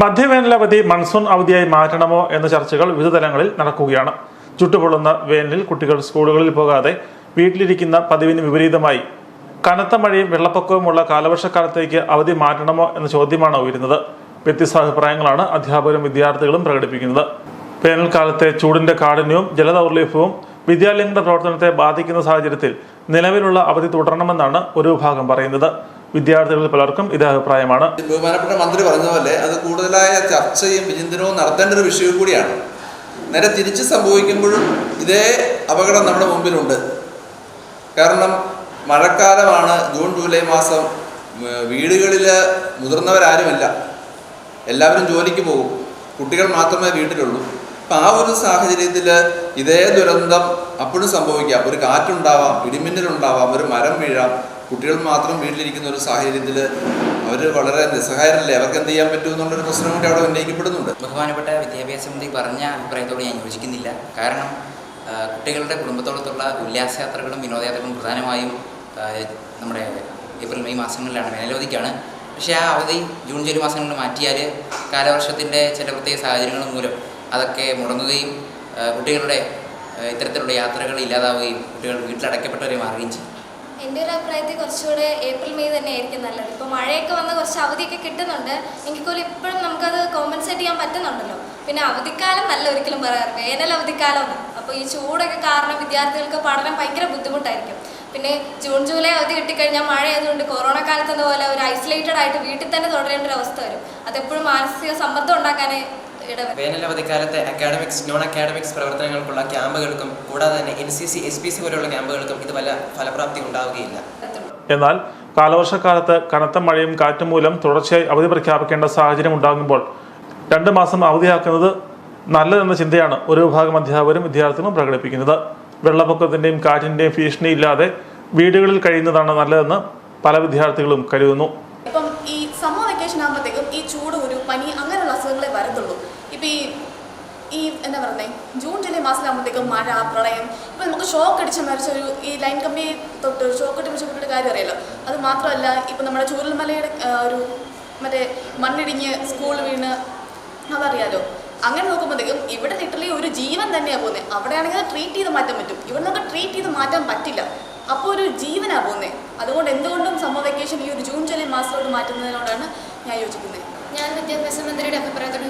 മധ്യവേനൽ അവധി മൺസൂൺ അവധിയായി മാറ്റണമോ എന്ന ചർച്ചകൾ വിവിധ തലങ്ങളിൽ നടക്കുകയാണ്. ചുട്ടുപൊള്ളുന്ന വേനലിൽ കുട്ടികൾ സ്കൂളുകളിൽ പോകാതെ വീട്ടിലിരിക്കുന്ന പതിവിന് വിപരീതമായി. കനത്ത മഴയും വെള്ളപ്പൊക്കവുമുള്ള കാലവർഷക്കാലത്തേക്ക് അവധി മാറ്റണമോ എന്ന ചോദ്യമാണ് ഉയരുന്നത്. വ്യത്യസ്ത അഭിപ്രായങ്ങളാണ് അധ്യാപകരും വിദ്യാർത്ഥികളും പ്രകടിപ്പിക്കുന്നത്. വേനൽക്കാലത്തെ ചൂടിന്റെ കാഠിന്യവും ജലദൗർലഭ്യവും വിദ്യാലയങ്ങളുടെ പ്രവർത്തനത്തെ ബാധിക്കുന്ന സാഹചര്യത്തിൽ നിലവിലുള്ള അവധി തുടരണമെന്നാണ് ഒരു വിഭാഗം പറയുന്നത്. വിദ്യാർത്ഥികളിൽ പലർക്കും ഇതേ അഭിപ്രായമാണ്. ബഹുമാനപ്പെട്ട മന്ത്രി പറഞ്ഞ പോലെ അത് കൂടുതലായ ചർച്ചയും വിചിന്തനവും നടത്തേണ്ട ഒരു വിഷയം കൂടിയാണ്. നേരെ തിരിച്ച് സംഭവിക്കുമ്പോഴും ഇതേ അപകടം നമ്മുടെ മുമ്പിലുണ്ട്. കാരണം മഴക്കാലമാണ് ജൂൺ ജൂലൈ മാസം വീടുകളിൽ മുതിർന്നവരാരുമില്ല. എല്ലാവരും ജോലിക്ക് പോകും. കുട്ടികൾ മാത്രമേ വീട്ടിലുള്ളൂ. അപ്പം ആ ഒരു സാഹചര്യത്തിൽ ഇതേ ദുരന്തം അപ്പോഴും സംഭവിക്കാം. ഒരു കാറ്റുണ്ടാവാം ഇടിമിന്നലുണ്ടാവാം ഒരു മരം വീഴാം കുട്ടികൾ മാത്രം വീട്ടിലിരിക്കുന്ന ഒരു സാഹചര്യത്തിൽ അവർ വളരെ നിസ്സഹായരല്ലേ? അവർക്ക് എന്ത് ചെയ്യാൻ പറ്റുമെന്നുള്ളൊരു പ്രശ്നം കൂടി അവിടെ ഉന്നയിക്കപ്പെടുന്നുണ്ട്. ബഹുമാനപ്പെട്ട വിദ്യാഭ്യാസ മന്ത്രി പറഞ്ഞ അഭിപ്രായത്തോട് ഞാൻ യോജിക്കുന്നില്ല. കാരണം കുട്ടികളുടെ കുടുംബത്തോടത്തുള്ള ഉല്ലാസയാത്രകളും വിനോദയാത്രകളും പ്രധാനമായും നമ്മുടെ ഏപ്രിൽ മെയ് മാസങ്ങളിലാണ് വേനലവധിക്കാണ് പക്ഷേ ആ അവധി ജൂൺ ജൂലൈ മാസങ്ങളിൽ മാറ്റിയാൽ കാലവർഷത്തിന്റെ ചില പ്രത്യേക സാഹചര്യങ്ങൾ മൂലം അതൊക്കെ മുടങ്ങുകയും കുട്ടികളുടെ ഇത്തരത്തിലുള്ള യാത്രകൾ ഇല്ലാതാവുകയും കുട്ടികൾ വീട്ടിലടയ്ക്കപ്പെട്ടവരെ മാറുകയും ചെയ്യും. എന്റെ ഒരു അഭിപ്രായത്തിൽ കുറച്ചുകൂടെ ഏപ്രിൽ മെയ് തന്നെ ആയിരിക്കും നല്ലത്. ഇപ്പോൾ മഴയൊക്കെ വന്ന് കുറച്ച് അവധിയൊക്കെ കിട്ടുന്നുണ്ട്. എങ്കിൽ പോലും ഇപ്പോഴും നമുക്കത് കോമ്പൻസേറ്റ് ചെയ്യാൻ പറ്റുന്നുണ്ടല്ലോ. പിന്നെ അവധിക്കാലം നല്ല ഒരിക്കലും പറയാറ്. വേനൽ അവധിക്കാലമാണ് അപ്പോൾ ഈ ചൂടൊക്കെ കാരണം വിദ്യാർത്ഥികൾക്ക് പഠനം ഭയങ്കര ബുദ്ധിമുട്ടായിരിക്കും. പിന്നെ ജൂൺ ജൂലൈ അവധി കിട്ടിക്കഴിഞ്ഞാൽ മഴ ആയതുകൊണ്ട് കൊറോണ കാലത്തെന്ന പോലെ ഒരു ഐസൊലേറ്റഡ് ആയിട്ട് വീട്ടിൽ തന്നെ തുടരേണ്ട ഒരു അവസ്ഥ വരും. അതെപ്പോഴും മാനസിക സമ്മർദ്ദം ഉണ്ടാക്കാനേ അവധിക്കാലത്ത് അക്കാഡമിക്സ് നോൺ അക്കാഡമിക്സ് പ്രവർത്തനങ്ങൾക്കുള്ള ക്യാമ്പുകൾക്കും കൂടാതെ തന്നെ N C C S P C പോലെയുള്ള ക്യാമ്പുകൾക്കും ഇത് വല്ല ഫലപ്രാപ്തി ഉണ്ടാവുകയില്ല. എന്നാൽ കാലവർഷക്കാലത്ത് കനത്ത മഴയും കാറ്റും മൂലം തുടർച്ചയായി അവധി പ്രഖ്യാപിക്കേണ്ട സാഹചര്യം ഉണ്ടാകുമ്പോൾ രണ്ട് മാസം അവധിയാക്കുന്നത് നല്ലതെന്ന ചിന്തയാണ് ഒരു വിഭാഗം അധ്യാപകരും വിദ്യാർത്ഥികളും പ്രകടിപ്പിക്കുന്നത്. വെള്ളപ്പൊക്കത്തിന്റെയും കാറ്റിന്റെയും ഭീഷണി ഇല്ലാതെ വീടുകളിൽ കഴിയുന്നതാണ് നല്ലതെന്ന് പല വിദ്യാർത്ഥികളും കരുതുന്നു. ഇപ്പം ഈ സമ്മർ വെക്കേഷൻ ആകുമ്പോഴത്തേക്കും ഈ ചൂട് ഒരു പനി അങ്ങനെയുള്ള അസുഖങ്ങളെ വരത്തുള്ളൂ. ഇപ്പം ഈ ഈ എന്താ പറയുന്നത് ജൂൺ ജൂലൈ മാസത്തിലാകുമ്പോഴത്തേക്കും മഴ പ്രളയം ഇപ്പം നമുക്ക് ഷോക്ക് അടിച്ച് മരിച്ച ഒരു ഈ ലൈൻ കമ്പി തൊട്ട് ഷോക്ക് അടിച്ച് മരിച്ച കുട്ടിയുടെ കാര്യം അറിയാലോ. അത് മാത്രമല്ല ഇപ്പം നമ്മുടെ ചൂരൽമലയുടെ ഒരു മറ്റേ മണ്ണിടിഞ്ഞ് സ്കൂൾ വീണ് അതറിയാലോ. അങ്ങനെ നോക്കുമ്പോഴത്തേക്കും ഇവിടെ ലിറ്ററലി ഒരു ജീവൻ തന്നെയാണ് പോകുന്നത് അവിടെയാണെങ്കിൽ ട്രീറ്റ് ചെയ്ത് മാറ്റാൻ പറ്റും. ഇവിടെ നമുക്ക് ട്രീറ്റ് ചെയ്ത് മാറ്റാൻ പറ്റില്ല. അപ്പോൾ ഒരു ജീവനാണ് പോകുന്നത് അതുകൊണ്ട് എന്തുകൊണ്ടും സമ്മർ വെക്കേഷൻ ഈ ഒരു ജൂൺ ജൂലൈ മാസത്തോട് മാറ്റുന്നതിനോടാണ് ഞാൻ യോജിക്കുന്നത് ഞാൻ വിദ്യാഭ്യാസ മന്ത്രിയുടെ അഭിപ്രായത്തോട്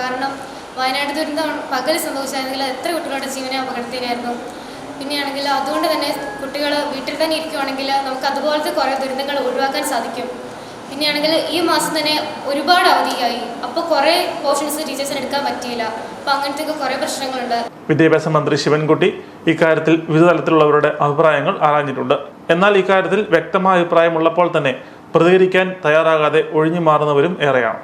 കാരണം വയനാട് ദുരന്തം പകൽ സംഭവിച്ചായിരുന്നെങ്കിൽ എത്ര കുട്ടികളുടെ ജീവനെ അപകടത്തിലായിരുന്നു. പിന്നെയാണെങ്കിൽ അതുകൊണ്ട് തന്നെ കുട്ടികൾ വീട്ടിൽ തന്നെ ഇരിക്കുവാണെങ്കിൽ നമുക്ക് അതുപോലത്തെ കുറേ ദുരന്തങ്ങൾ ഒഴിവാക്കാൻ സാധിക്കും. പിന്നെയാണെങ്കിൽ ഈ മാസം തന്നെ ഒരുപാട് അവധിയായി. അപ്പോൾ കുറേ പോർഷൻസ് ടീച്ചേഴ്സിന് എടുക്കാൻ പറ്റിയില്ല. അപ്പോൾ അങ്ങനത്തെ കുറേ പ്രശ്നങ്ങളുണ്ട്. വിദ്യാഭ്യാസ മന്ത്രി ശിവൻകുട്ടി ഇക്കാര്യത്തിൽ വിവിധ തലത്തിലുള്ളവരുടെ അഭിപ്രായങ്ങൾ ആരാഞ്ഞിട്ടുണ്ട്. എന്നാൽ ഇക്കാര്യത്തിൽ വ്യക്തമായ അഭിപ്രായമുള്ളപ്പോൾ തന്നെ പ്രതികരിക്കാൻ തയ്യാറാകാതെ ഒഴിഞ്ഞു മാറുന്നവരും ഏറെയാണ്.